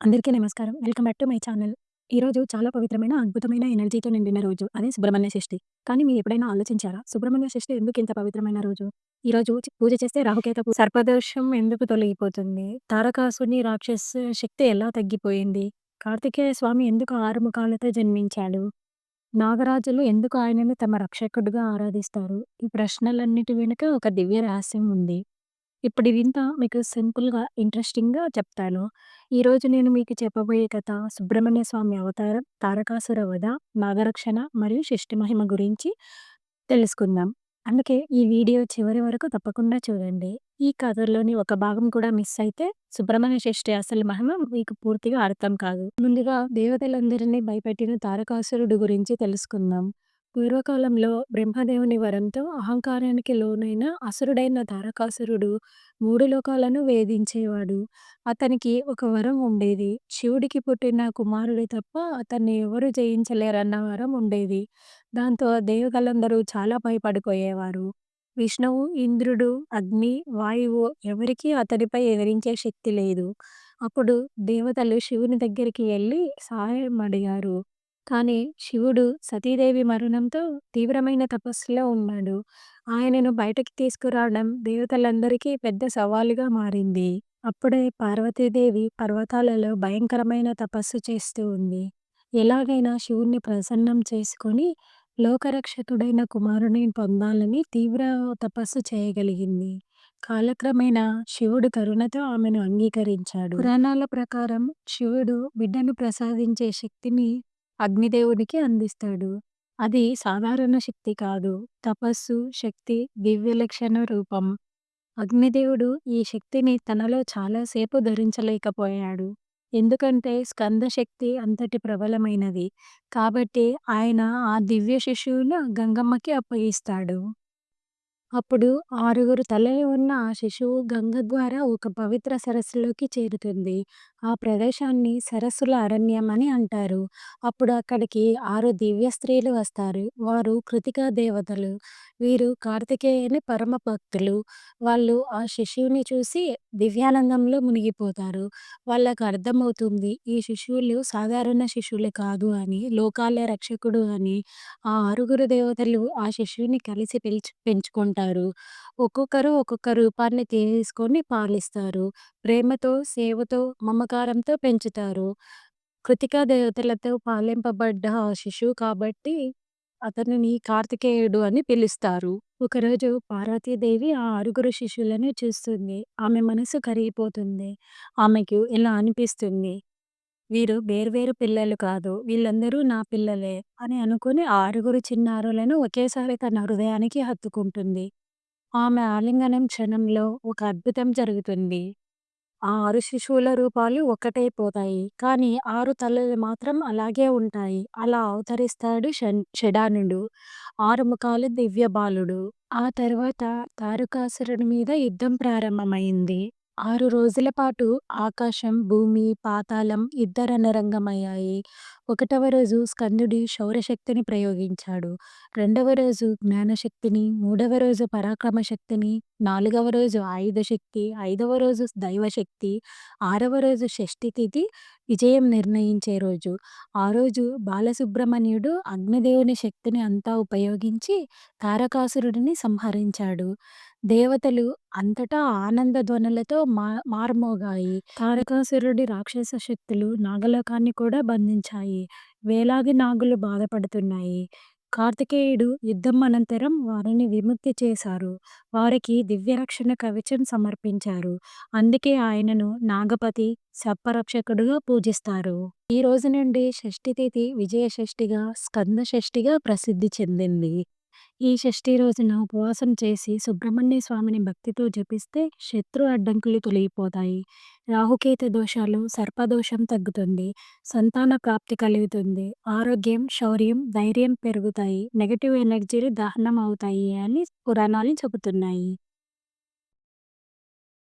అందరికీ నమస్కారం. Welcome back to my channel. ఈరోజు చాలా పవిత్రమైన, అద్భుతమైన ఎనర్జీతో నిండిన రోజు. అదే సుబ్రహ్మణ్య షష్ఠి. కానీ మీరు ఎప్పుడైనా ఆలోచించారా? సుబ్రహ్మణ్య షష్ఠి ఇంత పవిత్రమైన రోజు? ఈ రోజు పూజ చేస్తే రాహుకేతవు సర్పదోషం ఎందుకు తొలగిపోతుంది? తారకాసుని రాక్షస శక్తి ఎలా తగ్గిపోయింది? కార్తికేయ స్వామి ఎందుకు ఆరు ముఖాలతో జన్మించాడు? నాగరాజులు ఎందుకు ఆయనను తమ రక్షకుడుగా ఆరాధిస్తారు? ఈ ప్రశ్నలన్నిటి వెనుక ఒక దివ్య రహస్యం ఉంది. ఇప్పుడు ఇదంతా మీకు సింపుల్‌గా, ఇంట్రెస్టింగ్‌గా చెప్తాను. ఈరోజు నేను మీకు చెప్పబోయే కథ సుబ్రహ్మణ్య స్వామి అవతారం, తారకాసుర వధ, నాగరక్షణ మరియు షష్ఠి మహిమ గురించి తెలుసుకుందాం. అందుకే ఈ వీడియో చివరి వరకు తప్పకుండా చూడండి. ఈ కథలోని ఒక భాగం కూడా మిస్ అయితే సుబ్రహ్మణ్య షష్ఠి అసలు మహిమ మీకు పూర్తిగా అర్థం కాదు. ముందుగా దేవతలందరినీ భయపెట్టిన తారకాసురుడు గురించి తెలుసుకుందాం. పూర్వకాలంలో బ్రహ్మదేవుని వరంతో అహంకారానికి లోనైన అసురుడైన తారకాసురుడు మూడు లోకాలను వేధించేవాడు. అతనికి ఒక వరం ఉండేది. శివుడికి పుట్టిన కుమారుడు తప్ప అతన్ని ఎవరు జయించలేరన్న వరం ఉండేది. దాంతో దేవతలందరూ చాలా భయపడిపోయేవారు. విష్ణువు, ఇంద్రుడు, అగ్ని, వాయువు ఎవరికీ అతనిపై ఎదిరించే శక్తి లేదు. అప్పుడు దేవతలు శివుని దగ్గరికి వెళ్ళి సహాయం అడిగారు. కానీ శివుడు సతీదేవి మరణంతో తీవ్రమైన తపస్సులో ఉన్నాడు. ఆయనను బయటకి తీసుకురావడం దేవతలందరికీ పెద్ద సవాలుగా మారింది. అప్పుడే పార్వతీదేవి పర్వతాలలో భయంకరమైన తపస్సు చేస్తూ ఉంది. ఎలాగైనా శివుణ్ణి ప్రసన్నం చేసుకొని లోకరక్షకుడైన కుమారుడిని పొందాలని తీవ్ర తపస్సు చేయగలిగింది. కాలక్రమేణా శివుడు కరుణతో ఆమెను అంగీకరించాడు. పురాణాల ప్రకారం శివుడు బిడ్డను ప్రసాదించే శక్తిని అగ్నిదేవుడికి అందిస్తాడు. అది సాధారణ శక్తి కాదు. తపస్సు, శక్తి, దివ్యలక్షణ రూపం. అగ్నిదేవుడు ఈ శక్తిని తనలో చాలా సేపు ధరించలేకపోయాడు. ఎందుకంటే స్కంద శక్తి అంతటి ప్రబలమైనది. కాబట్టి ఆయన ఆ దివ్య శిశువును గంగమ్మకి అప్పగిస్తాడు. అప్పుడు ఆరుగురు తలలు ఉన్న ఆ శిశువు గంగ ద్వారా ఒక పవిత్ర సరస్సులోకి చేరుతుంది. ఆ ప్రదేశాన్ని సరస్సుల అరణ్యం అని అంటారు. అప్పుడు అక్కడికి ఆరు దివ్య స్త్రీలు వస్తారు. వారు కృతికా దేవతలు. వీరు కార్తికేయుని పరమ భక్తులు. వాళ్ళు ఆ శిశువుని చూసి దివ్యానందంలో మునిగిపోతారు. వాళ్ళకు అర్థమవుతుంది ఈ శిశువులు సాధారణ శిశువులు కాదు అని, లోకాల రక్షకుడు అని. ఆ ఆరుగురు దేవతలు ఆ శిశువుని కలిసి పిలిచి పెంచుకుంటారు. ఒక్కొక్కరు ఒక్కొక్క రూపాన్ని తీసుకొని పాలిస్తారు. ప్రేమతో, సేవతో, మమకారంతో పెంచుతారు. కృతికా దేవతలతో పాలింపబడ్డ ఆ శిశువు కాబట్టి అతనిని కార్తికేయుడు అని పిలుస్తారు. ఒకరోజు పార్వతీదేవి ఆ ఆరుగురు శిష్యులను చూస్తుంది. ఆమె మనసు కరిగిపోతుంది. ఆమెకు ఇలా అనిపిస్తుంది. వీరు వేర్వేరు పిల్లలు కాదు. వీళ్ళందరూ నా పిల్లలే అని అనుకుని ఆరుగురు చిన్నారులను ఒకేసారి తన హృదయానికి హత్తుకుంటుంది. ఆమె ఆలింగనం క్షణంలో ఒక అద్భుతం జరుగుతుంది. ఆ ఆరు శిశువుల రూపాలు ఒక్కటైపోతాయి. కానీ ఆరు తలలు మాత్రం అలాగే ఉంటాయి. అలా అవతరిస్తాడు షన్ షడానుడు. ఆరు ముఖాలు దివ్య బాలుడు. ఆ తర్వాత తారకాసురుడి మీద యుద్ధం ప్రారంభమైంది. ఆరు రోజుల పాటు ఆకాశం, భూమి, పాతాళం యుద్ధరణరంగమయ్యాయి. ఒకటవ రోజు స్కందుడు శౌర్యశక్తిని ప్రయోగించాడు. రెండవ రోజు జ్ఞానశక్తిని, మూడవ రోజు పరాక్రమ శక్తిని, నాలుగవ రోజు ఆయుధ శక్తి, ఐదవ రోజు దైవశక్తి, ఆరవ రోజు షష్ఠి తిథి విజయం నిర్ణయించే రోజు. ఆ రోజు బాలసుబ్రహ్మణ్యుడు అగ్నిదేవుని శక్తిని అంతా ఉపయోగించి తారకాసురుడిని సంహరించాడు. దేవతలు అంతటా ఆనంద ధ్వనులతో మా మార్మోగాయి. తారకాసురుడి రాక్షస శక్తులు నాగలోకాన్ని కూడా బంధించాయి. వేలాది నాగులు బాధపడుతున్నాయి. కార్తికేయుడు యుద్ధం అనంతరం వారిని విముక్తి చేశారు. వారికి దివ్యరక్షణ కవచం సమర్పించారు. అందుకే ఆయనను నాగపతి, సర్పరక్షకుడుగా పూజిస్తారు. ఈ రోజు నుండి షష్ఠి తిథి విజయ షష్ఠిగా, స్కంద షష్ఠిగా ప్రసిద్ధి చెందింది. ఈ షష్ఠి రోజున ఉపవాసం చేసి సుబ్రహ్మణ్య స్వామిని భక్తితో జపిస్తే శత్రు అడ్డంకులు తొలగిపోతాయి. రాహుకేతు దోషాలు, సర్పదోషం తగ్గుతుంది. సంతాన ప్రాప్తి కలుగుతుంది. ఆరోగ్యం, శౌర్యం, ధైర్యం పెరుగుతాయి. నెగటివ్ ఎనర్జీలు దహనం అవుతాయి అని పురాణాలు చెబుతున్నాయి.